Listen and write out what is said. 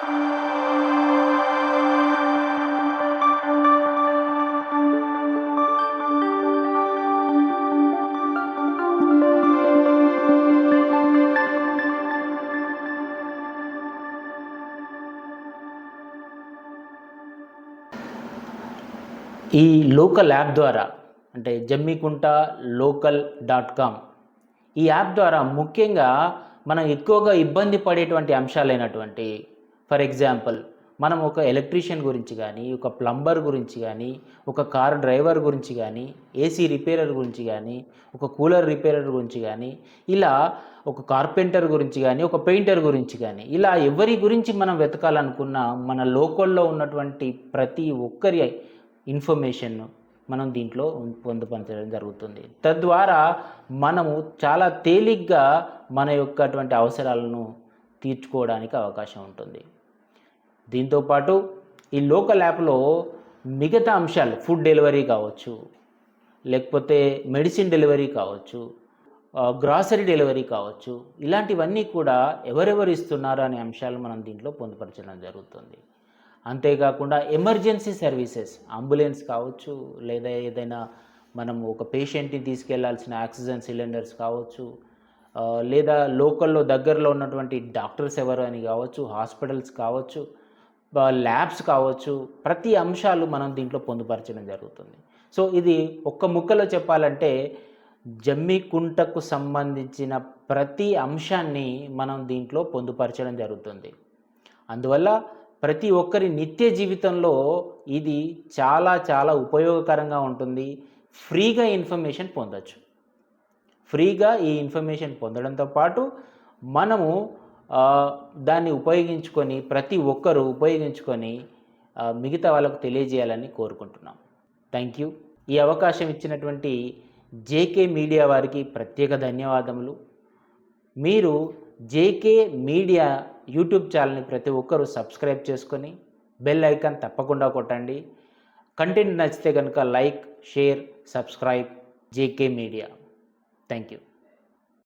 ఈ local app ద్వారా అంటే జమ్మికుంట లోకల్ డాట్ కామ్ ఈ యాప్ ద్వారా ముఖ్యంగా మనం ఎక్కువగా ఇబ్బంది పడేటువంటి అంశాలైనటువంటి ఫర్ ఎగ్జాంపుల్ మనం ఒక ఎలక్ట్రీషియన్ గురించి కానీ ఒక ప్లంబర్ గురించి కానీ ఒక కార్ డ్రైవర్ గురించి కానీ ఏసీ రిపేరర్ గురించి కానీ ఒక కూలర్ రిపేరర్ గురించి కానీ ఇలా ఒక కార్పెంటర్ గురించి కానీ ఒక పెయింటర్ గురించి కానీ ఇలా ఎవరి గురించి మనం వెతకాలనుకున్నా మన లోకల్లో ఉన్నటువంటి ప్రతి ఒక్కరి ఇన్ఫర్మేషన్ మనం దీంట్లో పొందుపరచడం జరుగుతుంది. తద్వారా మనము చాలా తేలిగ్గా మన యొక్క అటువంటి అవసరాలను తీర్చుకోవడానికి అవకాశం ఉంటుంది. దీంతోపాటు ఈ లోకల్ యాప్లో మిగతా అంశాలు ఫుడ్ డెలివరీ కావచ్చు లేకపోతే మెడిసిన్ డెలివరీ కావచ్చు గ్రాసరీ డెలివరీ కావచ్చు ఇలాంటివన్నీ కూడా ఎవరెవరు ఇస్తున్నారు అనే అంశాలు మనం దీంట్లో పొందుపరచడం జరుగుతుంది. అంతేకాకుండా ఎమర్జెన్సీ సర్వీసెస్ అంబులెన్స్ కావచ్చు లేదా ఏదైనా మనం ఒక పేషెంట్ని తీసుకెళ్ళాల్సిన ఆక్సిజన్ సిలిండర్స్ కావచ్చు లేదా లోకల్లో దగ్గరలో ఉన్నటువంటి డాక్టర్స్ ఎవరు అని కావచ్చు హాస్పిటల్స్ కావచ్చు ల్యాబ్స్ కావచ్చు ప్రతి అంశాలు మనం దీంట్లో పొందుపరచడం జరుగుతుంది. సో ఇది ఒక్క ముక్కలో చెప్పాలంటే జమ్మికుంటకు సంబంధించిన ప్రతి అంశాన్ని మనం దీంట్లో పొందుపరచడం జరుగుతుంది. అందువల్ల ప్రతి ఒక్కరి నిత్య జీవితంలో ఇది చాలా చాలా ఉపయోగకరంగా ఉంటుంది. ఫ్రీగా ఇన్ఫర్మేషన్ పొందొచ్చు. ఫ్రీగా ఈ ఇన్ఫర్మేషన్ పొందడంతో పాటు మనము దాన్ని ఉపయోగించుకొని ప్రతి ఒక్కరూ ఉపయోగించుకొని మిగతా వాళ్ళకు తెలియజేయాలని కోరుకుంటున్నాం. థ్యాంక్ యూ ఈ అవకాశం ఇచ్చినటువంటి జేకే మీడియా వారికి ప్రత్యేక ధన్యవాదములు. మీరు జేకే మీడియా యూట్యూబ్ ఛానల్ని ప్రతి ఒక్కరూ సబ్స్క్రైబ్ చేసుకొని బెల్ ఐకాన్ తప్పకుండా కొట్టండి. కంటెంట్ నచ్చితే కనుక like share subscribe JK media. Thank you